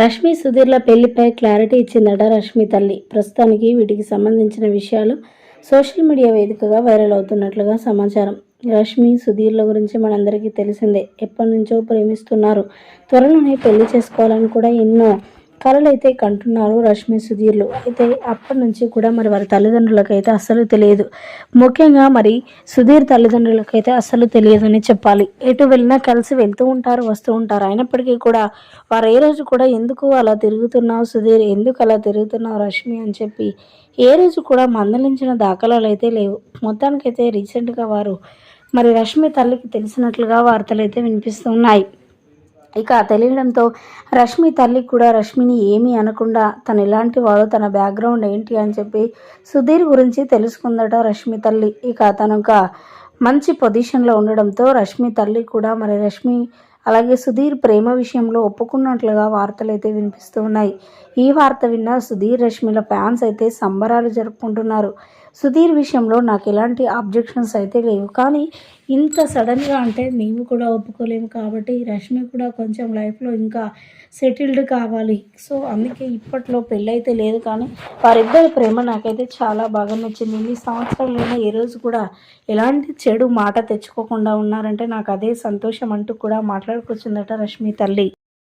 రష్మి సుధీర్ల పెళ్ళిపై క్లారిటీ ఇచ్చిందట రష్మి తల్లి. ప్రస్తుతానికి వీటికి సంబంధించిన విషయాలు సోషల్ మీడియా వేదికగా వైరల్ అవుతున్నట్లుగా సమాచారం. రష్మి సుధీర్ల గురించి మనందరికీ తెలిసిందే. ఎప్పటి నుంచో ప్రేమిస్తున్నారు. త్వరలోనే పెళ్ళి చేసుకోవాలని కూడా ఎన్నో కళలు అయితే కంటున్నారు రష్మి సుధీర్లు. అయితే అప్పటి నుంచి కూడా మరి వారి తల్లిదండ్రులకైతే అస్సలు తెలియదు. ముఖ్యంగా మరి సుధీర్ తల్లిదండ్రులకైతే అస్సలు తెలియదని చెప్పాలి. ఎటు వెళ్ళినా కలిసి వెళ్తూ ఉంటారు వస్తూ ఉంటారు. అయినప్పటికీ కూడా వారు ఏ రోజు కూడా ఎందుకు అలా తిరుగుతున్నావు సుధీర్? ఎందుకు అలా తిరుగుతున్నావు రష్మి అని చెప్పి ఏ రోజు కూడా మందలించిన దాఖలాలు అయితే లేవు. మొత్తానికైతే రీసెంట్గా వారు మరి రష్మి తల్లికి తెలిసినట్లుగా వార్తలు అయితే వినిపిస్తున్నాయి ఇక తెలియడంతో రష్మి తల్లి కూడా రష్మిని ఏమీ అనకుండా తను ఎలాంటి వాడు తన బ్యాక్గ్రౌండ్ ఏంటి అని చెప్పి సుధీర్ గురించి తెలుసుకుందట రష్మి తల్లి. ఇక తను ఒక మంచి పొజిషన్లో ఉండడంతో రష్మి తల్లి కూడా మరి రష్మి అలాగే సుధీర్ ప్రేమ విషయంలో ఒప్పుకున్నట్లుగా వార్తలు అయితే వినిపిస్తూ ఉన్నాయి. ఈ వార్త విన్న సుధీర్ రష్మిల ఫ్యాన్స్ అయితే సంబరాలు జరుపుకుంటున్నారు. సుధీర్ విషయంలో నాకు ఎలాంటి అబ్జెక్షన్స్ అయితే లేవు. కానీ ఇంత సడన్గా అంటే మేము కూడా ఒప్పుకోలేము కాబట్టి రష్మి కూడా కొంచెం లైఫ్లో ఇంకా సెటిల్డ్ కావాలి. సో అందుకే ఇప్పట్లో పెళ్ళైతే లేదు కానీ వారిద్దరి ప్రేమ నాకైతే చాలా బాగా నచ్చింది. ఈ సంవత్సరాలైనా ఏ రోజు కూడా ఎలాంటి చెడు మాట తెచ్చుకోకుండా ఉన్నారంటే నాకు అదే సంతోషం అంటూ కూడా మాట్లాడుకొచ్చిందట రష్మి తల్లి.